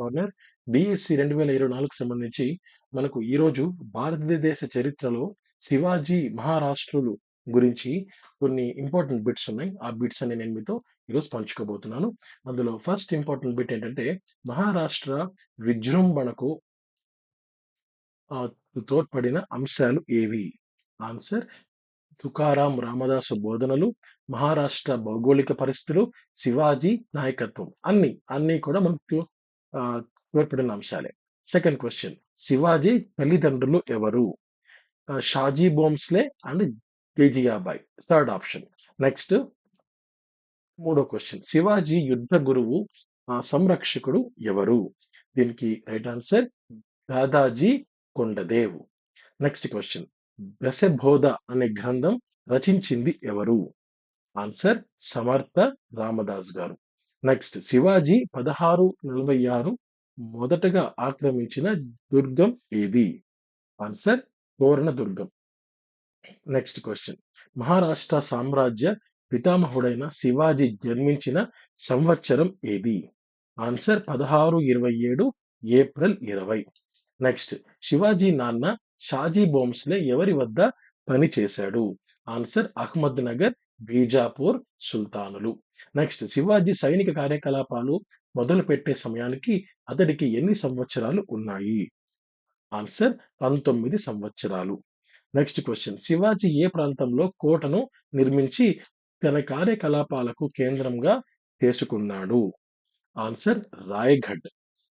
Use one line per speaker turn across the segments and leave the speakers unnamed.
Corner. DSC 2024కి సంబంధించి మనకు ఈరోజు భారతదేశ చరిత్రలో శివాజీ మహారాష్ట్రులు గురించి కొన్ని ఇంపార్టెంట్ బిట్స్ ఉన్నాయి. ఆ బిట్స్ అని నేను మీతో ఈరోజు పంచుకోబోతున్నాను. అందులో ఫస్ట్ ఇంపార్టెంట్ బిట్ ఏంటంటే మహారాష్ట్ర విజృంభణకు తోడ్పడిన అంశాలు ఏవి? ఆన్సర్ తుకారాం రామదాసు బోధనలు, మహారాష్ట్ర భౌగోళిక పరిస్థితులు, శివాజీ నాయకత్వం. అన్ని, అన్ని కూడా మనకు ఏర్పడిన అంశాలే. సెకండ్ క్వశ్చన్ శివాజీ తల్లిదండ్రులు ఎవరు? Shahji Bhonsle and Jijabai third option. Next మూడో క్వశ్చన్ శివాజీ యుద్ధ గురువు సంరక్షకుడు ఎవరు? దీనికి right answer Dadaji Kondadev. Next question Dasbodh అనే గ్రంథం రచించింది ఎవరు? ఆన్సర్ సమర్థ రామదాస్ గారు. నెక్స్ట్ శివాజీ 1646 మొదటగా ఆక్రమించిన దుర్గం ఏది? ఆన్సర్ తోరణ దుర్గం. నెక్స్ట్ క్వశ్చన్ మహారాష్ట్ర సామ్రాజ్య పితామహుడైన శివాజీ జన్మించిన సంవత్సరం ఏది? Answer 1627 April 20. నెక్స్ట్ శివాజీ నాన్న షాజీ బోమ్స్లే ఎవరి వద్ద పనిచేశాడు? ఆన్సర్ అహ్మద్ నగర్, బీజాపూర్ సుల్తానులు. నెక్స్ట్ శివాజీ సైనిక కార్యకలాపాలు మొదలుపెట్టే సమయానికి అతడికి ఎన్ని సంవత్సరాలు ఉన్నాయి? ఆన్సర్ 19 సంవత్సరాలు. నెక్స్ట్ క్వశ్చన్ శివాజీ ఏ ప్రాంతంలో కోటను నిర్మించి తన కార్యకలాపాలకు కేంద్రంగా చేసుకున్నాడు? ఆన్సర్ రాయగఢ్.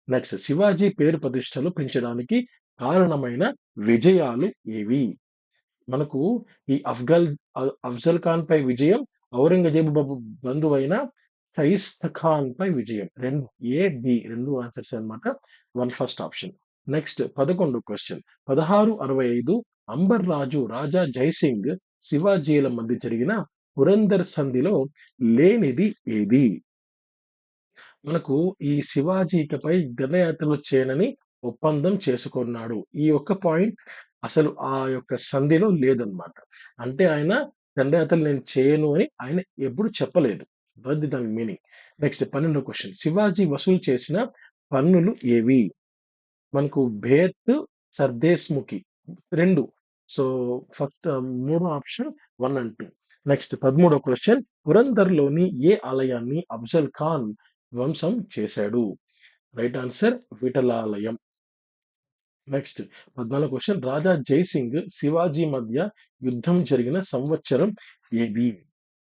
నెక్స్ట్ శివాజీ పేరు ప్రతిష్టలు పెంచడానికి కారణమైన విజయాలు ఏవి? మనకు ఈ అఫ్గల్ అఫ్జల్ ఖాన్ పై విజయం, ఔరంగజేబు బాబు బంధువైన సయిస్త ఖాన్ పై విజయం. రెండు ఏ, బి రెండు ఆన్సర్స్ అన్నమాట. One first option. నెక్స్ట్ పదకొండు క్వశ్చన్ పదహారు అరవై ఐదు అంబర్ రాజు రాజా జైసింగ్ శివాజీల మధ్య జరిగిన పురందర్ సంధిలో లేనిది ఏది? మనకు ఈ శివాజీ ఇకపై దండయాత్రలు చేయనని ఒప్పందం చేసుకున్నాడు. ఈ ఒక్క పాయింట్ అసలు ఆ యొక్క సంధిలో లేదన్నమాట. అంటే ఆయన దండయాత్రలు నేను చేయను అని ఆయన ఎప్పుడు చెప్పలేదు. అది దాని మీనింగ్. నెక్స్ట్ పన్నెండో క్వశ్చన్ శివాజీ వసూలు చేసిన పన్నులు ఏవి? మనకు భేత్ సర్దేశ్‌ముఖి రెండు సో ఫస్ట్ uh, మూడో option one and two next పదమూడో క్వశ్చన్ పురంధర్లోని ఏ ఆలయాన్ని అఫ్జల్ ఖాన్ ధ్వంసం చేశాడు? రైట్ ఆన్సర్ విఠలాలయం. నెక్స్ట్ పద్నాలుగు క్వశ్చన్ రాజా జైసింగ్, శివాజీ మధ్య యుద్ధం జరిగిన సంవత్సరం ఏది?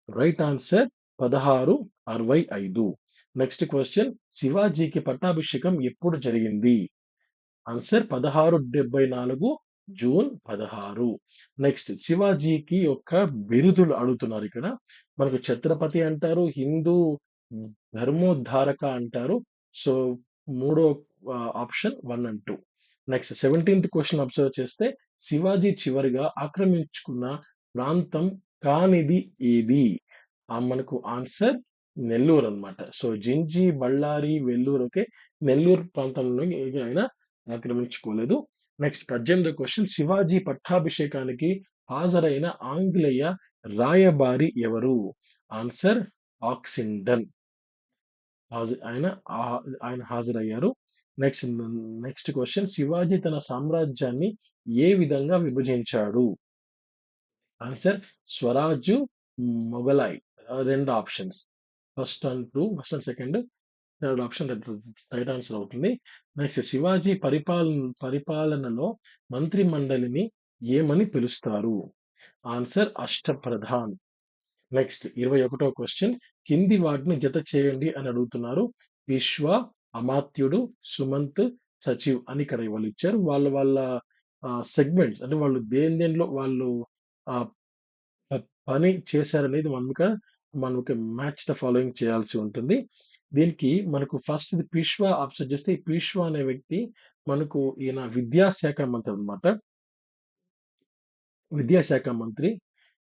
Right answer 1665. నెక్స్ట్ క్వశ్చన్ శివాజీకి పట్టాభిషేకం ఎప్పుడు జరిగింది? Answer 1674 June 16. నెక్స్ట్ శివాజీకి యొక్క బిరుదులు అడుగుతున్నారు ఇక్కడ. మనకు ఛత్రపతి అంటారు, హిందూ ధర్మోద్ధారక అంటారు. సో మూడో option one and two next seventeenth question observe చేస్తే శివాజీ చివరిగా ఆక్రమించుకున్న ప్రాంతం కానిది ఏది? మనకు ఆన్సర్ నెల్లూరు అన్నమాట. So Gingee, Ballari, Vellore okay. Nellore ప్రాంతంలో ఆయన ఆక్రమించుకోలేదు. నెక్స్ట్ పద్దెనిమిదో క్వశ్చన్ శివాజీ పట్టాభిషేకానికి హాజరైన ఆంగ్లేయ రాయబారి ఎవరు? ఆన్సర్ ఆక్సిండన్ ఆయన ఆయన హాజరయ్యారు. నెక్స్ట్ నెక్స్ట్ క్వశ్చన్ శివాజీ తన సామ్రాజ్యాన్ని ఏ విధంగా విభజించాడు? ఆన్సర్ స్వరాజు, మొఘలాయ్ రెండు options. First and two first and second. Third option right answer అవుతుంది. నెక్స్ట్ శివాజీ పరిపాలన పరిపాలనలో మంత్రి మండలిని ఏమని పిలుస్తారు? ఆన్సర్ అష్టప్రధాన్. నెక్స్ట్ ఇరవై ఒకటో క్వశ్చన్ కింది వాటిని జత చేయండి అని అడుగుతున్నారు. విశ్వ, అమాత్యుడు, సుమంత్, సచివ్ అని ఇక్కడ వాళ్ళు ఇచ్చారు. వాళ్ళ వాళ్ళ సెగ్మెంట్స్ అంటే వాళ్ళు దేని దేనిలో వాళ్ళు పని చేశారనేది మనముక మనకు మ్యాచ్ ద ఫాలోయింగ్ చేయాల్సి ఉంటుంది. దీనికి మనకు ఫస్ట్ ఇది పీష్వా ఆప్షన్ చేస్తే ఈ పీష్వా అనే వ్యక్తి మనకు ఈయన విద్యాశాఖ మంత్రి అనమాట విద్యాశాఖ మంత్రి.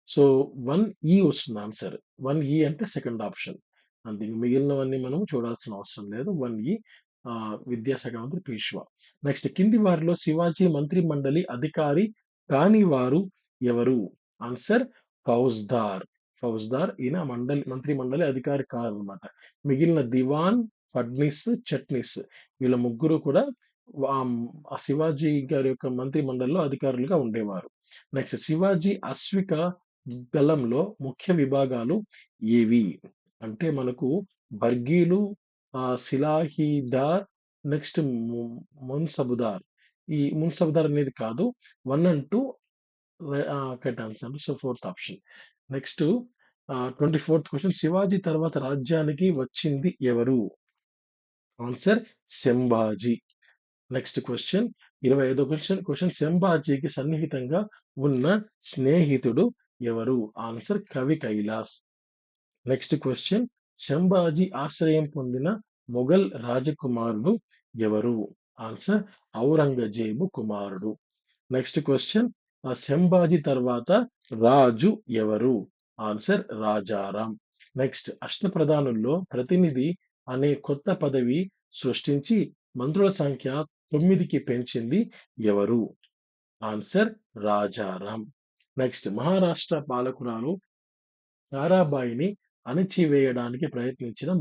సో వన్ ఈ e వస్తుంది ఆన్సర్. వన్ ఈ అంటే సెకండ్ ఆప్షన్. అంతే మిగిలినవన్నీ మనం చూడాల్సిన అవసరం లేదు. వన్ ఈ విద్యాశాఖ మంత్రి పీష్వా. నెక్స్ట్ కింది వారిలో శివాజీ మంత్రి మండలి అధికారి కాని వారు ఎవరు? ఆన్సర్ ఫౌజ్దార్. ఫౌజ్దార్ ఈయన మండలి మంత్రి మండలి అధికారి కాదన్నమాట. మిగిలిన దివాన్, ఫడ్నిస్, చట్నిస్ వీళ్ళ ముగ్గురు కూడా ఆ శివాజీ గారి యొక్క మంత్రి మండలిలో అధికారులుగా ఉండేవారు. నెక్స్ట్ శివాజీ అశ్విక దళంలో ముఖ్య విభాగాలు ఏవి? అంటే మనకు బర్గీలు, ఆహ్, సిలాహీదార్, నెక్స్ట్ ము మున్సబుదార్. ఈ మున్సబుదార్ అనేది కాదు. 1 and 2 cut ah, correct answer. So, fourth option. Next ah, 24థ్ question Shivaji తర్వాత రాజ్యానికి వచ్చింది ఎవరు? ఆన్సర్ శంభాజీ. నెక్స్ట్ క్వెషన్ 25థ్ క్వెషన్ క్వెషన్ శంభాజీకి సన్నిహితంగా ఉన్న స్నేహితుడు ఎవరు? ఆన్సర్ కవి కైలాస్. నెక్స్ట్ క్వశ్చన్ శంభాజీ ఆశ్రయం పొందిన మొఘల్ రాజకుమారుడు ఎవరు? ఆన్సర్ ఔరంగజేబు కుమారుడు. నెక్స్ట్ క్వశ్చన్ ఆ శంభాజీ తర్వాత రాజు ఎవరు? ఆన్సర్ రాజారాం. నెక్స్ట్ అష్టప్రధానుల్లో ప్రతినిధి అనే కొత్త పదవి సృష్టించి మంత్రుల సంఖ్య తొమ్మిదికి పెంచింది ఎవరు? ఆన్సర్ రాజారాం. నెక్స్ట్ మహారాష్ట్ర పాలకురాలు తారాబాయిని అణిచివేయడానికి ప్రయత్నించిన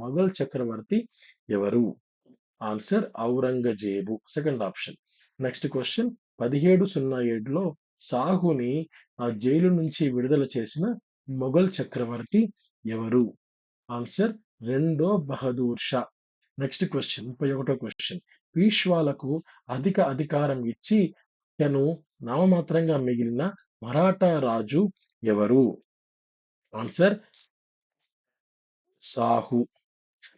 మొఘల్ చక్రవర్తి ఎవరు? Answer Aurangzeb. Second option. Next question పదిహేడు సున్నా ఏడులో సాహుని ఆ జైలు నుంచి విడుదల చేసిన మొఘల్ చక్రవర్తి ఎవరు? ఆన్సర్ రెండో బహదూర్ షా. నెక్స్ట్ క్వశ్చన్ ముప్పై ఒకటో క్వశ్చన్ పీష్వాలకు అధిక అధికారం ఇచ్చి తను నామమాత్రంగా మిగిలిన మరాఠా రాజు ఎవరు? ఆన్సర్ సాహు.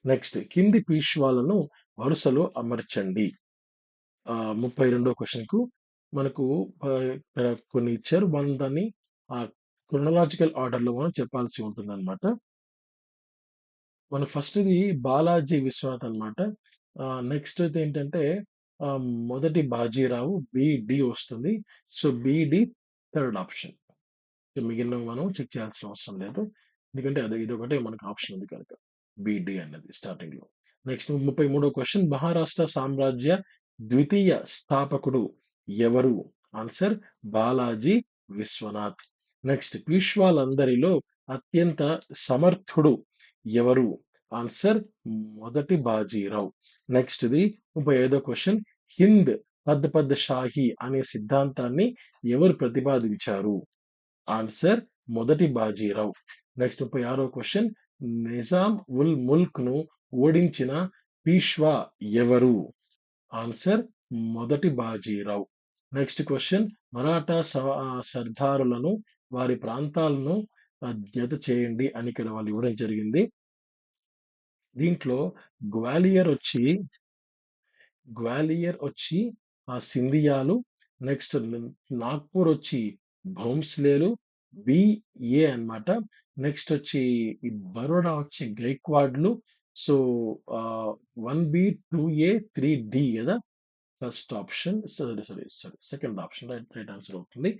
నెక్స్ట్ కింది పీష్వాలను వరుసలో అమర్చండి. ముప్పై రెండో క్వశ్చన్కు మనకు కొన్ని ఇచ్చారు. మనం దాన్ని ఆహ్, ఆర్డర్‌లో మనం చెప్పాల్సి ఉంటుంది అనమాట మన ఫస్ట్‌ది బాలాజీ విశ్వనాథ్ అన్నమాట. నెక్స్ట్ అయితే ఏంటంటే మొదటి బాజీరావు బి-డి వస్తుంది. So, B D third option. మిగిలినవి మనం చెక్ చేయాల్సిన అవసరం లేదు. ఎందుకంటే అది ఇది ఒకటే మనకు ఆప్షన్ ఉంది కనుక. బి-డి అన్నది స్టార్టింగ్‌లో. నెక్స్ట్ ముప్పై మూడో క్వశ్చన్ మహారాష్ట్ర సామ్రాజ్య ద్వితీయ స్థాపకుడు ఎవరు? ఆన్సర్ బాలాజీ విశ్వనాథ్. నెక్స్ట్ పీష్వాలందరిలో అత్యంత సమర్థుడు ఎవరు? ఆన్సర్ మొదటి బాజీరావ్. నెక్స్ట్‌ది 35 క్వెషన్ హింద్ పద్-పద్ షాహి అనే సిద్ధాంతాన్ని ఎవరు ప్రతిపాదించారు? ఆన్సర్ మొదటి బాజీరావు నెక్స్ట్ ముప్పై ఆరో క్వశ్చన్ నిజాం ఉల్ ముల్క్ను ఓడించిన పీష్వా ఎవరు? ఆన్సర్ మొదటి బాజీరావు నెక్స్ట్ క్వశ్చన్ మరాఠా స సర్దారులను వారి ప్రాంతాలను జత చేయండి అని ఇక్కడ వాళ్ళు ఇవ్వడం జరిగింది. దీంట్లో గ్వాలియర్ వచ్చి గ్వాలియర్ వచ్చి ఆ సింధియాలు. నెక్స్ట్ నాగ్‌పూర్ వచ్చి భౌంస్లేలు, బి-ఏ అన్నమాట. నెక్స్ట్ వచ్చి ఈ బరోడా వచ్చి గైక్వాడ్లు. సో, ఆహ్, 1బి, 2ఏ, 3డి గదా! First option sorry, sorry, sorry second option right right answer అవుతుంది.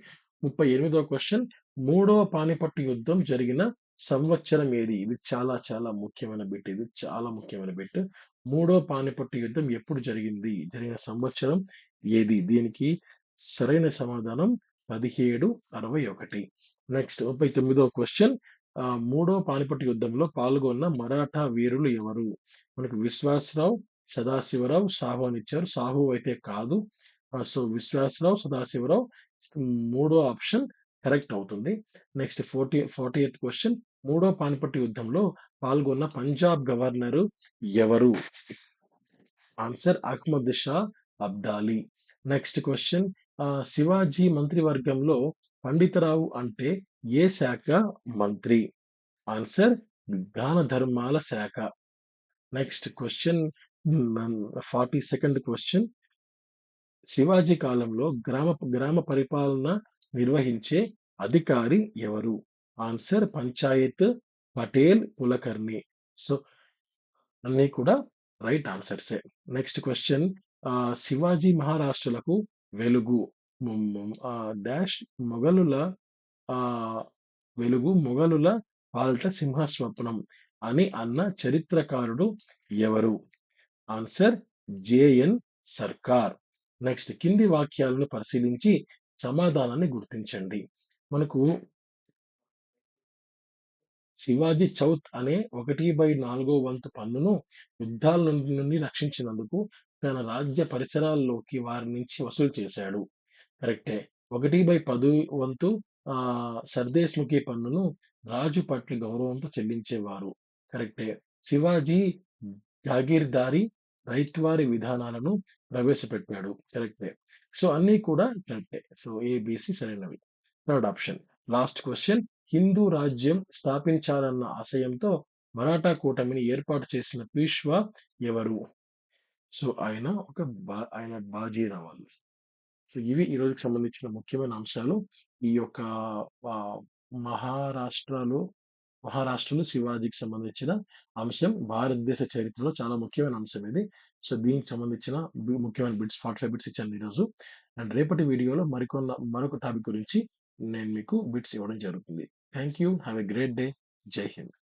38 క్వెషన్ మూడవ పానిపట్టు యుద్ధం జరిగిన సంవత్సరం ఏది? ఇది చాలా చాలా ముఖ్యమైన బిట్ ఇది. చాలా ముఖ్యమైన బిట్. మూడో పానిపట్టు యుద్ధం ఎప్పుడు జరిగింది? జరిగిన సంవత్సరం ఏది? దీనికి సరైన సమాధానం 1761. నెక్స్ట్ ముప్పై తొమ్మిదో క్వశ్చన్ మూడో పానిపట్టు యుద్ధంలో పాల్గొన్న మరాఠా వీరులు ఎవరు? మనకు విశ్వాసరావు, సదాశివరావు, సాహు అని ఇచ్చారు. సాహు అయితే కాదు. సో, విశ్వాసరావు, సదాశివరావు మూడో ఆప్షన్ కరెక్ట్ అవుతుంది. Next forty forty eighth question మూడో పానిపట్టు యుద్ధంలో పాల్గొన్న పంజాబ్ గవర్నరు ఎవరు? Answer Ahmad Shah Abdali. Next question ఆ! శివాజీ మంత్రివర్గంలో పండితరావు అంటే ఏ శాఖ మంత్రి? ఆన్సర్ దాన ధర్మాల శాఖ. నెక్స్ట్ క్వెషన్ హ్మ్, 42nd క్వెషన్ శివాజీ కాలంలో గ్రామ గ్రామ పరిపాలన నిర్వహించే అధికారి ఎవరు? ఆన్సర్ పంచాయత్ పటేల్ కులకర్ణి. సో, అన్నీ కూడా రైట్ ఆన్సర్సే. నెక్స్ట్ క్వెషన్ ఆహ్, శివాజీ మహారాష్ట్రులకు వెలుగు ఆ డాష్ మొఘలుల ఆ వెలుగు మొఘలుల పాలిట సింహస్వప్నం అని అన్న చరిత్రకారుడు ఎవరు? ఆన్సర్ జేఎన్ సర్కార్. నెక్స్ట్ కింది వాక్యాలను పరిశీలించి సమాధానాన్ని గుర్తించండి. మనకు శివాజీ చౌత్ అనే 1/4 వంతు పన్నును యుద్ధాల నుండి నుండి రక్షించినందుకు తన రాజ్య పరిసరాల్లోకి వారి నుంచి వసూలు చేశాడు. కరెక్టే. 1/10 వంతు ఆ సర్దేశ్‌ముఖి పన్నును రాజు పట్ల గౌరవంతో చెల్లించేవారు. కరెక్టే. శివాజీ జాగీర్దారి రైత్వారి విధానాలను ప్రవేశపెట్టాడు. కరెక్టే. సో, అన్నీ కూడా కరెక్టే. సో, ఏబిసి సరైనవి. Third option. Last question Hindu రాజ్యం స్థాపించాలన్న ఆశయంతో మరాఠా కూటమిని ఏర్పాటు చేసిన పీష్వా ఎవరు? సో, ఆయన ఒక బా ఆయన బాజీ వాళ్ళు. సో, ఇవి ఈ రోజుకి సంబంధించిన ముఖ్యమైన అంశాలు. ఈ యొక్క ఆహ్, మహారాష్ట్రలో మహారాష్ట్రలో శివాజీకి సంబంధించిన అంశం భారతదేశ చరిత్రలో చాలా ముఖ్యమైన అంశం ఇది. సో, దీనికి సంబంధించిన బి ముఖ్యమైన బిట్స్ 45 బిట్స్ ఇచ్చాను ఈరోజు. అండ్ రేపటి వీడియోలో మరికొన్న మరొక టాపిక్ గురించి నేను మీకు బిట్స్ ఇవ్వడం జరుగుతుంది. Thank you. Have a great day. జై హింద్.